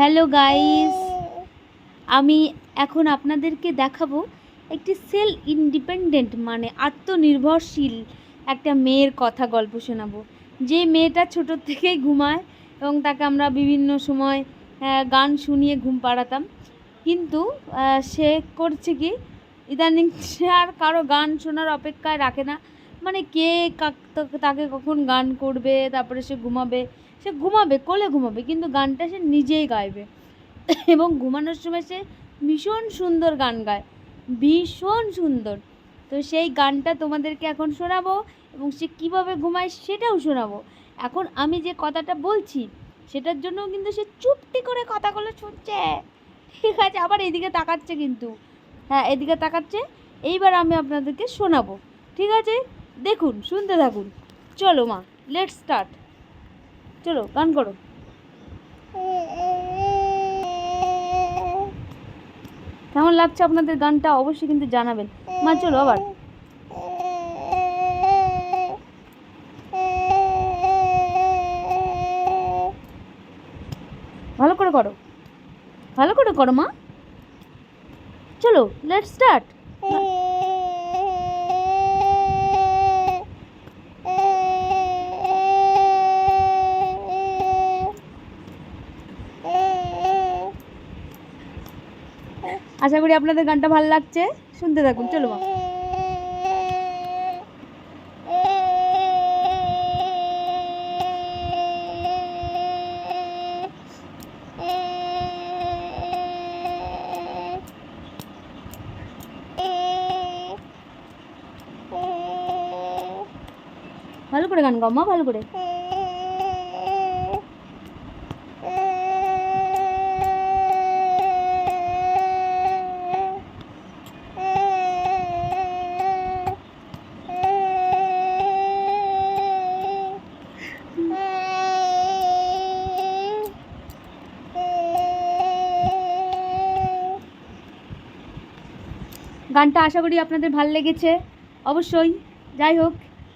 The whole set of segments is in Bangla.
হ্যালো গাইস আমি এখন আপনাদেরকে দেখাবো একটি সেল ইন্ডিপেন্ডেন্ট মানে আত্মনির্ভরশীল একটা মেয়ের কথা গল্প শোনাবো। যে মেয়েটা ছোটোর থেকেই ঘুমায় এবং তাকে আমরা বিভিন্ন সময় গান শুনিয়ে ঘুম পাড়াতাম। কিন্তু সে করছে কি? ইদানিং সে আর কারও গান শোনার অপেক্ষায় রাখে না। মানে কে তাকে কখন গান করবে, তারপরে সে ঘুমাবে? সে ঘুমাবে, কোলে ঘুমাবে, কিন্তু গানটা সে নিজেই গাইবে। এবং ঘুমানোর সময় সে ভীষণ সুন্দর গান গায়, ভীষণ সুন্দর। তো সেই গানটা তোমাদেরকে এখন শোনাবো, এবং সে কীভাবে ঘুমায় সেটাও শোনাবো। এখন আমি যে কথাটা বলছি, সেটার জন্য কিন্তু সে চুপটি করে কথাগুলো শুনছে। ঠিক আছে, আবার এদিকে তাকাচ্ছে কিন্তু। হ্যাঁ এদিকে তাকাচ্ছে, এইবার আমি আপনাদেরকে শোনাবো। ঠিক আছে? দেখুন, শুনতে থাকুন। চলো মা লেট স্টার্ট চলো, গান করো। কেমন লাগছে আপনাদের গানটা অবশ্যই কিন্তু জানাবেন। মা, চলো আবার। ভালো করে করো। ভালো করে করো মা। চলো লেট স্টার্ট আশা করি আপনাদের গানটা ভালো লাগছে। শুনতে থাকুন, চলো মা। ভালো করে গান গাও মা, ভালো করে। গানটা আশা করি আপনাদের ভালো লেগেছে। অবশ্যই, যাই হোক,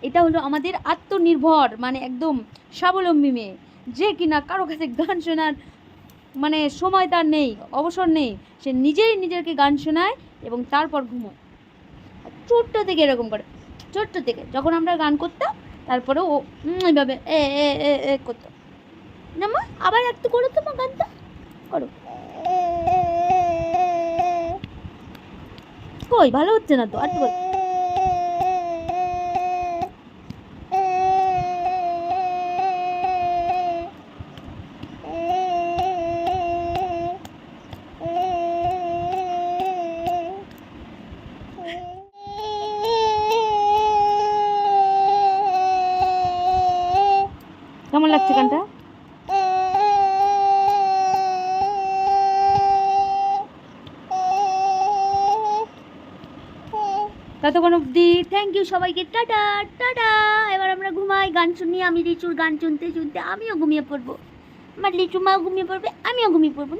এটা হলো আমাদের আত্মনির্ভর মানে একদম স্বাবলম্বী মেয়ে। যে কিনা কারও কাছে গান শোনার মানে সময় তার নেই, অবসর নেই, সে নিজেই নিজেকে গান শোনায় এবং তারপর ঘুমোয়। ছোট্ট থেকে এরকম করে, ছোট্ট থেকে। যখন আমরা গান করতাম তারপরে ও এইভাবে এ এ এ এ করতো। না মা আবার একটু করো তো মা গানটা করো কই ভালো হচ্ছে না তো আর করো। কেমন লাগছে গানটা ততক্ষণ অবধি থ্যাংক ইউ সবাইকে, টাটা টাটা। এবার আমরা ঘুমাই, গান শুনি, আমি লিচুর গান শুনতে শুনতে আমিও ঘুমিয়ে পড়ব। আমার লিচু মাও ঘুমিয়ে পড়বে, আমিও ঘুমিয়ে পড়ব?